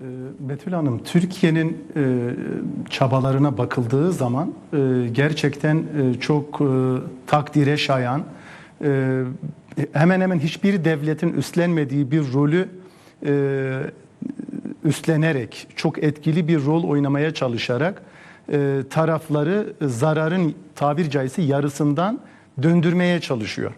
Ee, Betül Hanım, Türkiye'nin e, çabalarına bakıldığı zaman e, gerçekten e, çok takdire şayan, hemen hemen hiçbir devletin üstlenmediği bir rolü üstlenerek, çok etkili bir rol oynamaya çalışarak tarafları zararın tabir caizse yarısından döndürmeye çalışıyor.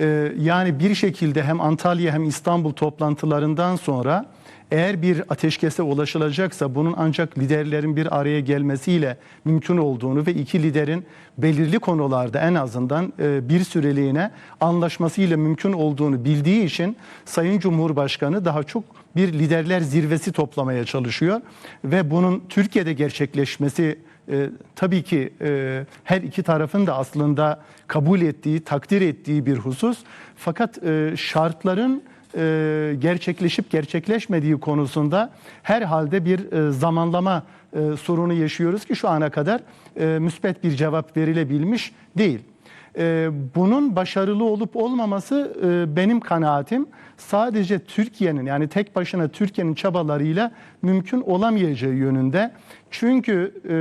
E, yani bir şekilde hem Antalya hem İstanbul toplantılarından sonra eğer bir ateşkese ulaşılacaksa bunun ancak liderlerin bir araya gelmesiyle mümkün olduğunu ve iki liderin belirli konularda en azından e, bir süreliğine anlaşmasıyla mümkün olduğunu bildiği için Sayın Cumhurbaşkanı daha çok bir liderler zirvesi toplamaya çalışıyor ve bunun Türkiye'de gerçekleşmesi e, tabii ki e, her iki tarafın da aslında kabul ettiği, takdir ettiği bir husus. Fakat e, şartların e, gerçekleşip gerçekleşmediği konusunda herhalde bir e, zamanlama e, sorunu yaşıyoruz ki şu ana kadar e, müspet bir cevap verilebilmiş değil. E, bunun başarılı olup olmaması e, benim kanaatim sadece Türkiye'nin yani tek başına Türkiye'nin çabalarıyla mümkün olamayacağı yönünde. Çünkü e,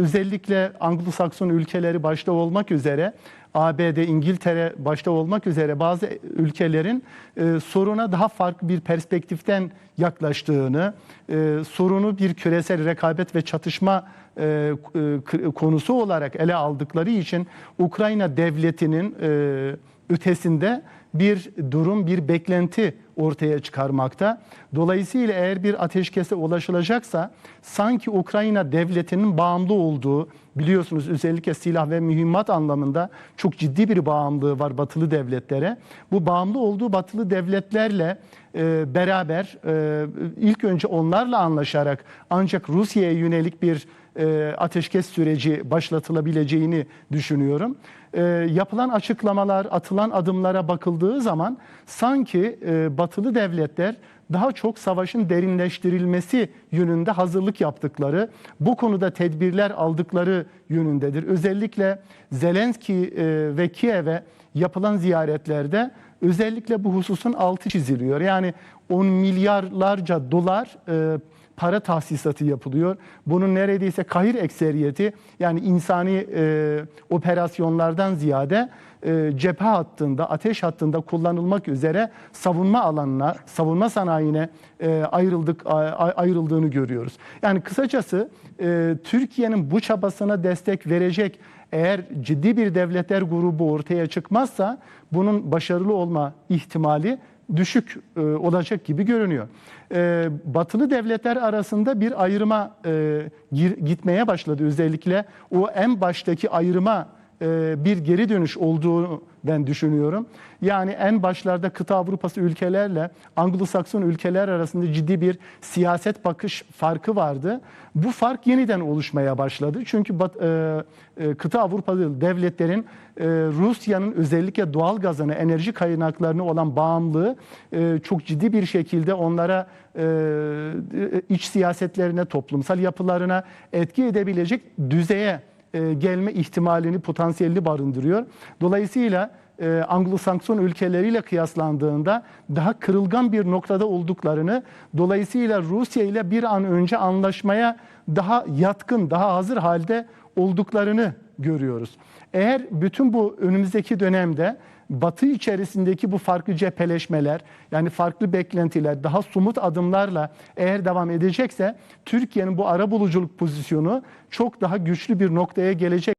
özellikle Anglo-Sakson ülkeleri başta olmak üzere ABD, İngiltere başta olmak üzere bazı ülkelerin e, soruna daha farklı bir perspektiften yaklaştığını, e, sorunu bir küresel rekabet ve çatışma e, e, konusu olarak ele aldıkları için Ukrayna devletinin e, ötesinde bir durum, bir beklenti ortaya çıkarmakta. Dolayısıyla eğer bir ateşkese ulaşılacaksa sanki Ukrayna devletinin bağımlı olduğu, biliyorsunuz özellikle silah ve mühimmat anlamında çok ciddi bir bağımlılığı var batılı devletlere. Bu bağımlı olduğu batılı devletlerle e, beraber e, ilk önce onlarla anlaşarak ancak Rusya'ya yönelik bir e, ateşkes süreci başlatılabileceğini düşünüyorum. E, yapılan açıklamalar, atılan adımlara bakıldığı zaman sanki e, batılı devletler daha çok savaşın derinleştirilmesi yönünde hazırlık yaptıkları, bu konuda tedbirler aldıkları yönündedir. Özellikle Zelenski e, ve Kiev'e yapılan ziyaretlerde özellikle bu hususun altı çiziliyor. Yani 10 milyarlarca dolar e, para tahsisatı yapılıyor. Bunun neredeyse kahir ekseriyeti yani insani e, operasyonlardan ziyade e, cephe hattında, ateş hattında kullanılmak üzere savunma alanına, savunma sanayine e, ayrıldık ayrıldığını görüyoruz. Yani kısacası e, Türkiye'nin bu çabasına destek verecek eğer ciddi bir devletler grubu ortaya çıkmazsa bunun başarılı olma ihtimali düşük e, olacak gibi görünüyor. E, batılı devletler arasında bir ayrıma e, gir, gitmeye başladı özellikle o en baştaki ayrıma bir geri dönüş olduğunu ben düşünüyorum. Yani en başlarda kıta Avrupası ülkelerle Anglo-Sakson ülkeler arasında ciddi bir siyaset bakış farkı vardı. Bu fark yeniden oluşmaya başladı. Çünkü e, e, kıta Avrupalı devletlerin e, Rusya'nın özellikle doğal gazını, enerji kaynaklarını olan bağımlılığı e, çok ciddi bir şekilde onlara e, iç siyasetlerine, toplumsal yapılarına etki edebilecek düzeye e, gelme ihtimalini, potansiyelini barındırıyor. Dolayısıyla e, Anglo-Sakson ülkeleriyle kıyaslandığında daha kırılgan bir noktada olduklarını, dolayısıyla Rusya ile bir an önce anlaşmaya daha yatkın, daha hazır halde olduklarını görüyoruz. Eğer bütün bu önümüzdeki dönemde Batı içerisindeki bu farklı cepheleşmeler, yani farklı beklentiler, daha somut adımlarla eğer devam edecekse Türkiye'nin bu ara buluculuk pozisyonu çok daha güçlü bir noktaya gelecek.